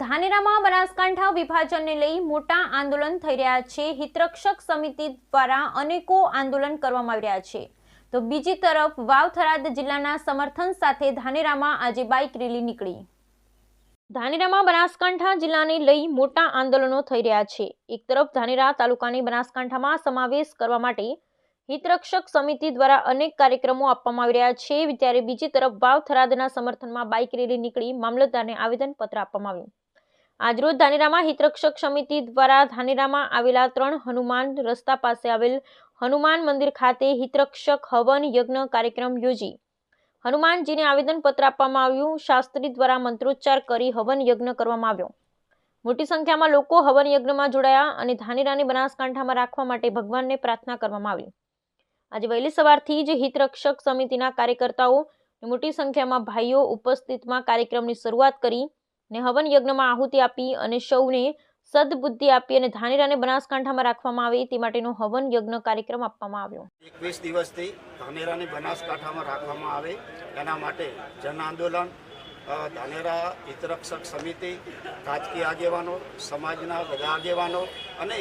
ધાનેરામાં બનાસકાંઠા વિભાજનને લઈ મોટા આંદોલન થઈ રહ્યા છે. હિતરક્ષક સમિતિ દ્વારા અનેકો આંદોલન કરવામાં આવી રહ્યા છે. તો બીજી તરફ વાવ થરાદ જિલ્લાના સમર્થન સાથે ધાનેરામાં આજે બાઇક રેલી નીકળી. ધાનેરામાં બનાસકાંઠા જિલ્લાને લઈ મોટા આંદોલનો થઈ રહ્યા છે. એક તરફ ધાનેરા તાલુકાની બનાસકાંઠામાં સમાવેશ કરવા માટે હિતરક્ષક સમિતિ દ્વારા અનેક કાર્યક્રમો આપવામાં આવી રહ્યા છે. ત્યારે બીજી તરફ વાવ થરાદના સમર્થનમાં બાઇક રેલી નીકળી. મામલતદારને આવેદનપત્ર આપવામાં આવ્યું. આજરોજ ધાનેરામાં હિતરક્ષક સમિતિ દ્વારા ધાનેરામાં આવેલા ત્રણ હનુમાન રસ્તા પાસે આવેલ હનુમાન મંદિર ખાતે હિતરક્ષક હવન યજ્ઞ કાર્યક્રમ યોજી. હનુમાનજીને આવેદનપત્ર આપવામાં આવ્યું. શાસ્ત્રી દ્વારા મંત્રોચ્ચાર કરી હવન યજ્ઞ કરવામાં આવ્યો. મોટી સંખ્યામાં લોકો હવન યજ્ઞમાં જોડાયા અને ધાનેરાને બનાસકાંઠામાં રાખવા માટે ભગવાનને પ્રાર્થના કરવામાં આવી. આજે વહેલી સવારથી જ હિતરક્ષક સમિતિના કાર્યકર્તાઓ મોટી સંખ્યામાં ભાઈઓ ઉપસ્થિતમાં કાર્યક્રમની શરૂઆત કરી ને હવન યજ્ઞમાં આહુતિ આપી અને સૌને સદબુદ્ધિ આપી અને ધાનેરાને બનાસકાંઠામાં રાખવામાં આવે. તે માટેનો હવન યજ્ઞ કાર્યક્રમ આપવામાં આવ્યો. એકવીસ દિવસથી ધાનેરાને બનાસકાંઠામાં રાખવામાં આવે. એના માટે જન આંદોલન ધાનેરા હિતરક્ષક સમિતિ, રાજકીય આગેવાનો, સમાજના બધા આગેવાનો અને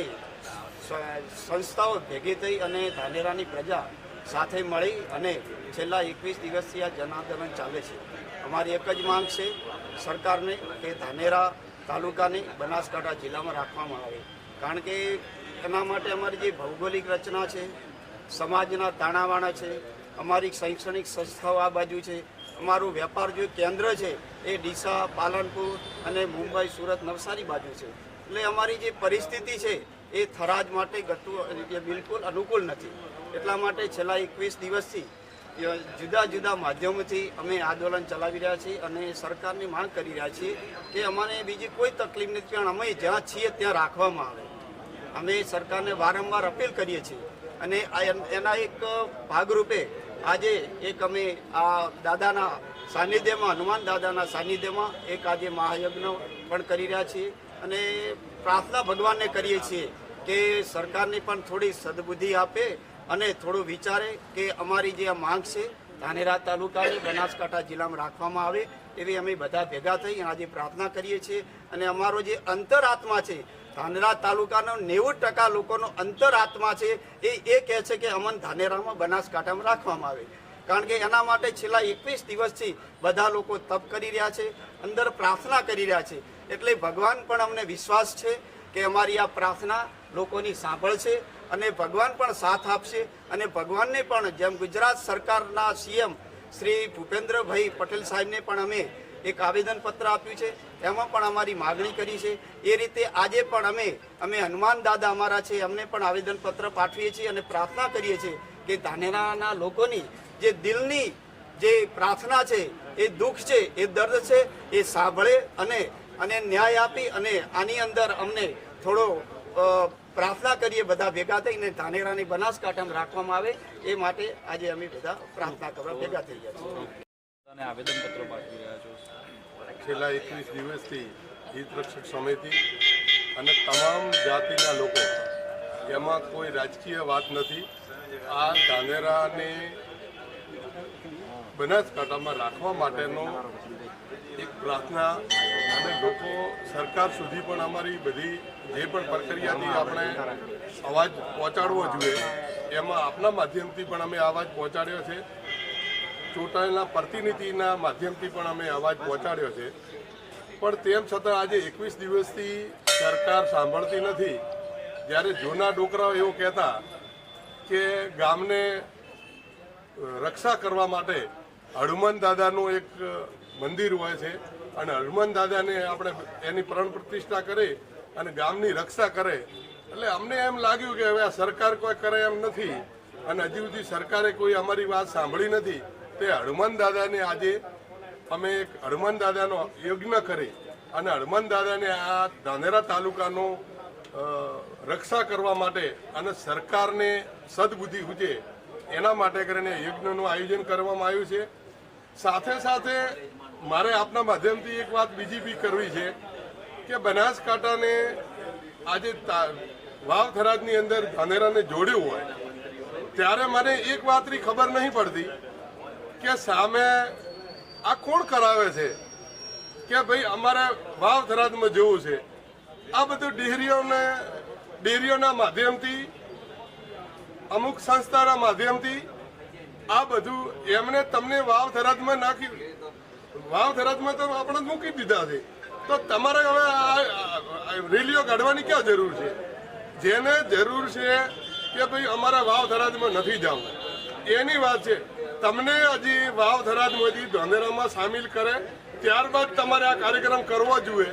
સંસ્થાઓ ભેગી થઈ અને ધાનેરાની પ્રજા સાથે મળી અને છેલ્લા એકવીસ દિવસથી આ જનાંદોલન ચાલે છે. અમારી એક જ માંગ છે, સરકારને કે ધાનેરા તાલુકાને બનાસકાંઠા જિલ્લામાં રાખવામાં આવે. કારણ કે એના માટે અમારી જે ભૌગોલિક રચના છે, સમાજના તાણાવાણા છે, અમારી શૈક્ષણિક સંસ્થાઓ આ બાજુ છે, અમારું વેપાર જે કેન્દ્ર છે, એ ડીસા, પાલનપુર અને મુંબઈ, સુરત નવસારી બાજુ છે. એટલે અમારી જે પરિસ્થિતિ છે, એ થરાદ માટે ગતું બિલકુલ અનુકૂળ નથી. એટલા માટે છેલ્લા એકવીસ દિવસથી જુદા જુદા માધ્યમોથી અમે આંદોલન ચલાવી રહ્યા છીએ અને સરકારની માંગ કરી રહ્યા છીએ કે અમારે બીજી કોઈ તકલીફ નથી, પણ અમે જ્યાં છીએ ત્યાં રાખવામાં આવે. અમે સરકારને વારંવાર અપીલ કરીએ છીએ અને એના એક ભાગરૂપે આજે એક અમે આ દાદાના સાનિધ્યમાં, હનુમાન દાદાના સાનિધ્યમાં એક આજે મહાયજ્ઞ પણ કરી રહ્યા છીએ અને પ્રાર્થના ભગવાનને કરીએ છીએ કે સરકારને પણ થોડી સદબુદ્ધિ આપે અને થોડું વિચારે કે અમારી જે આ માંગ છે, ધાનેરા તાલુકાની બનાસકાંઠા જિલ્લામાં રાખવામાં આવે એવી અમે બધા ભેગા થઈ આજે પ્રાર્થના કરીએ છીએ. અને અમારો જે અંતરાત્મા છે, ધાનેરા તાલુકાનો નેવું ટકા લોકોનો અંતરાત્મા છે એ એ કહે છે કે અમન ધાનેરામાં બનાસકાંઠામાં રાખવામાં આવે. કારણ કે એના માટે છેલ્લા એકવીસ દિવસથી બધા લોકો તપ કરી રહ્યા છે, અંદર પ્રાર્થના કરી રહ્યા છે. એટલે ભગવાન પણ અમને વિશ્વાસ છે કે અમારી આ પ્રાર્થના લોકોની સાંભળશે અને ભગવાન પણ સાથ આપશે અને ભગવાનને પણ જેમ ગુજરાત સરકારના સીએમ શ્રી ભૂપેન્દ્રભાઈ પટેલ સાહેબને પણ અમે એક આવેદનપત્ર આપ્યું છે. એમાં પણ અમારી માગણી કરી છે. એ રીતે આજે પણ અમે અમે હનુમાન દાદા અમારા છે, અમને પણ આવેદનપત્ર પાઠવીએ છીએ અને પ્રાર્થના કરીએ છીએ કે ધાનેરાના લોકોની જે દિલની જે પ્રાર્થના છે, એ દુઃખ છે, એ દર્દ છે, એ સાંભળે અને અને ન્યાય આપી અને આની અંદર અમને થોડો પ્રાર્થના કરીએ બધા ભેગા થઈને ધાનેરાની બનાસકાંઠામાં રાખવામાં આવે એ માટે આજે અમે બધા પ્રાર્થના કરવા ભેગા થઈ ગયા છીએ. અને આવેદનપત્રો પાઠવી રહ્યા છો. છેલ્લા એકવીસ દિવસથી હિતરક્ષક સમિતિ અને તમામ જાતિના લોકો એમાં કોઈ રાજકીય વાત નથી. આ ધાનેરાને બનાસકાંઠામાં રાખવા માટેનો એક પ્રાર્થના અને લોકો સરકાર સુધી પણ અમારી બધી જે પણ પ્રક્રિયાથી આપણે અવાજ પહોંચાડવો જોઈએ, એમાં આપના માધ્યમથી પણ અમે અવાજ પહોંચાડ્યો છે. ચૂંટાયેલા પ્રતિનિધિના માધ્યમથી પણ અમે અવાજ પહોંચાડ્યો છે. પણ તેમ છતાં આજે એકવીસ દિવસથી સરકાર સાંભળતી નથી. જ્યારે જૂના ડોકરાઓ એવું કહેતા કે ગામને રક્ષા કરવા માટે હનુમાન દાદાનું એક મંદિર હોય છે. અને હનુમાન દાદાને આપણે એની પ્રાણ પ્રતિષ્ઠા કરી અને ગામની રક્ષા કરે. એટલે અમને એમ લાગ્યું કે હવે આ સરકાર કોઈ કરે એમ નથી. અને હજી સુધી સરકારે કોઈ અમારી વાત સાંભળી નથી. તે હનુમાન દાદાને આજે અમે એક હનુમાન દાદાનો યજ્ઞ કરી અને હનુમાન દાદાને આ ધાનેરા તાલુકાનો રક્ષા કરવા માટે અને સરકારને સદબુદ્ધિ હુજે એના માટે કરીને યજ્ઞનું આયોજન કરવામાં આવ્યું છે. સાથે સાથે મારે આપના માધ્યમથી એક વાત બીજી બી કરવી છે કે બનાસકાંઠાને આજે વાવ થરાદની અંદર ધાનેરાને જોડ્યું હોય, ત્યારે મને એક વાતની ખબર નહીં પડતી કે સામે આ કોણ કરાવે છે? કે ભાઈ અમારે વાવ થરાદમાં જવું છે. આ બધું ડેરીઓને, ડેરીઓના માધ્યમથી, અમુક સંસ્થાના માધ્યમથી આ બધું એમને તમને વાવ થરાદમાં નાખી વાવ થરાદમાં તો આપણે મૂકી દીધા છે. તો તમારે હવે આ- રેલીઓ કાઢવાની ક્યાં જરૂર છે? જેને જરૂર છે કે ભાઈ અમારા વાવ થરાદમાં નથી જવું. એની વાત છે, તમને હજી વાવ થરાદમાંથી ધોંધેરામાં સામેલ કરે, ત્યારબાદ તમારે આ કાર્યક્રમ કરવો જોઈએ.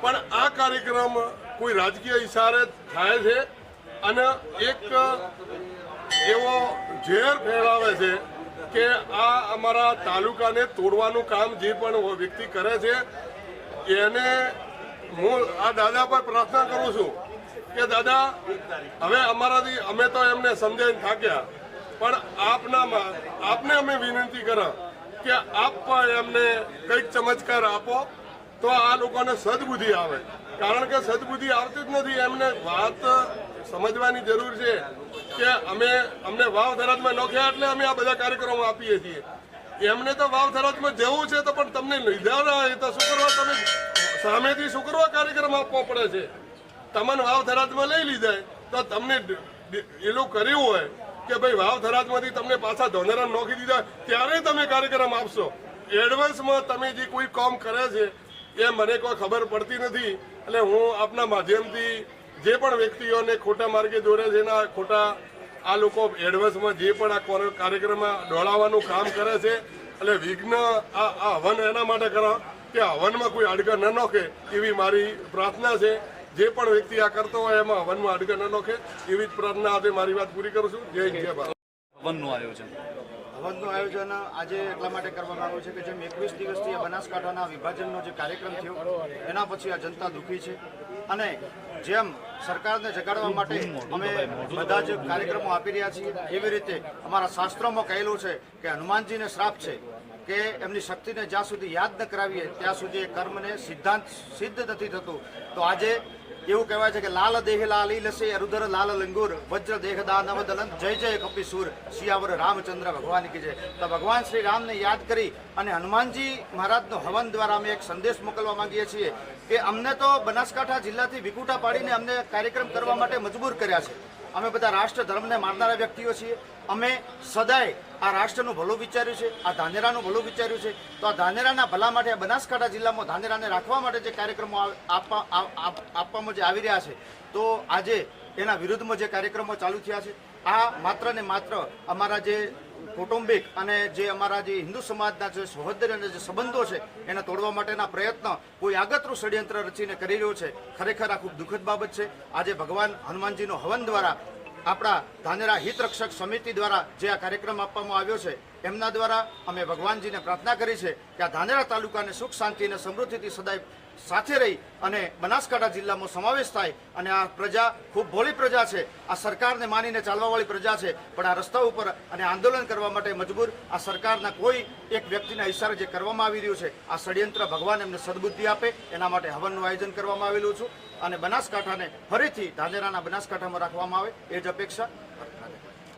પણ આ કાર્યક્રમ કોઈ રાજકીય ઇશારે થાય છે. અને એક એવો ઝેર ફેલાવે છે કે આ અમારા તાલુકાને તોડવાનું કામ જે પણ વ્યક્તિ કરે છે, એને હું આ દાદા પર પ્રાર્થના કરું છું કે દાદા, હવે અમારાથી અમે તો એમને સમજાવીને થાક્યા, પણ આપનામાં આપને અમે વિનંતી કરા કે આપ પણ એમને કંઈક ચમત્કાર આપો, તો આ લોકોને સદબુદ્ધિ આવે. કારણ કે સદબુદ્ધિ આવતી જ નથી, એમને વાત સમજવાની જરૂર છે. કે અમે અમને વાવ ધરાજમાં નોખ્યા એટલે અમે આ બધા કાર્યક્રમો આપીએ છીએ. એમને તો વાવ ધરાજમાં જવું છે તો પણ તમને લીધા તો શું કરવા? તમે સામેથી શું કરવા કાર્યક્રમ આપવો પડે છે? તમને વાવ ધરાજમાં લઈ લીધા તો તમને એલું કર્યું હોય કે ભાઈ વાવ ધરાજમાંથી તમને પાછા ધોનેરા નોખી દીધા, ત્યારે તમે કાર્યક્રમ આપશો. એડવાન્સમાં તમે જે કોઈ કામ કરે છે એ મને કોઈ ખબર પડતી નથી. એટલે હું આપના માધ્યમથી જે પણ વ્યક્તિઓને ખોટા માર્ગે દોરે છે એના ખોટા આ લોકો એડવાન્સમાં જે પણ આ કોર- કાર્યક્રમમાં દોડાવવાનું કામ કરે છે એટલે વિઘ્ન આ આ હવન એના માટે કરો કે હવનમાં કોઈ અડગર ન નોખે એવી મારી પ્રાર્થના છે. જે પણ વ્યક્તિ આ કરતો હોય એમાં હવનમાં અડગર ન નોખે એવી જ પ્રાર્થના આજે મારી વાત પૂરી કરું છું. જય જય ભારત. હવનનું આયોજન. હવનનું આયોજન આજે એટલા માટે કરવામાં આવ્યું છે કે જેમ એકવીસ દિવસથી બનાસકાંઠાના વિભાજનનો જે કાર્યક્રમ થયો એના પછી આ જનતા દુઃખી છે. અને જેમ સરકારને જગાડવા માટે અમે બધા જ કાર્યક્રમો આપી રહ્યા છીએ, એવી રીતે અમારા શાસ્ત્રોમાં કહેલું છે કે હનુમાનજીને શ્રાપ છે કે એમની શક્તિને જ્યાં સુધી યાદ ન કરાવીએ, ત્યાં સુધી એ કર્મને સિદ્ધાંત સિદ્ધ નથી થતું. તો આજે એવું કહેવાય છે કે લાલ દેહ લાલી લસે અરુધર લાલ લંગુર, વજ્ર દેહ દા નવ દલન જય જય કપિસુર શિયાવર રામચંદ્ર ભગવાન કી જય. તો ભગવાન શ્રી રામને યાદ કરી અને હનુમાનજી મહારાજનો હવન દ્વારા અમે એક સંદેશ મોકલવા માંગીએ છીએ કે અમને તો બનાસકાંઠા જિલ્લાથી વિકુટા પાડીને અમને કાર્યક્રમ કરવા માટે મજબૂર કર્યા છે. અમે બધા રાષ્ટ્ર ધર્મને માનનારા વ્યક્તિઓ છીએ. અમે સદાય આ રાષ્ટ્રનું ભલું વિચાર્યું છે, આ ધાનેરાનું ભલું વિચાર્યું છે. તો આ ધાનેરાના ભલા માટે આ બનાસકાંઠા જિલ્લામાં ધાનેરાને રાખવા માટે જે કાર્યક્રમો આપવામાં જે આવી રહ્યા છે, તો આજે એના વિરુદ્ધમાં જે કાર્યક્રમો ચાલુ થયા છે. આ માત્ર ને માત્ર અમારા જે કૌટુંબિક અને જે અમારા જે હિન્દુ સમાજના જે સહોદરી જે સંબંધો છે, એને તોડવા માટેના પ્રયત્ન કોઈ આગતરું ષડયંત્ર રચીને કરી રહ્યો છે, ખરેખર આ ખૂબ દુઃખદ બાબત છે. આજે ભગવાન હનુમાનજીનો હવન દ્વારા આપણા ધાનેરા હિતરક્ષક સમિતિ દ્વારા જે આ કાર્યક્રમ આપવામાં આવ્યો છે, એમના દ્વારા અમે ભગવાનજીને પ્રાર્થના કરી છે કે આ ધાનેરા તાલુકાને સુખ, શાંતિ અને સમૃદ્ધિથી સદાય સાથે રહી અને બનાસકાંઠા જિલ્લામાં સમાવેશ થાય અને આ પ્રજા ખૂબ ભોળી પ્રજા છે. આ સરકારને માનીને ચાલવાવાળી પ્રજા છે, પણ આ રસ્તા ઉપર અને આંદોલન કરવા માટે મજબૂર આ સરકારના કોઈ એક વ્યક્તિના ઇશારે જે કરવામાં આવી રહ્યું છે, આ ષડયંત્ર ભગવાન એમને સદબુદ્ધિ આપે, એના માટે હવનનું આયોજન કરવામાં આવેલું છું. અને બનાસકાંઠાને ફરીથી ધાનેરાના બનાસકાંઠામાં રાખવામાં આવે, એ જ અપેક્ષા.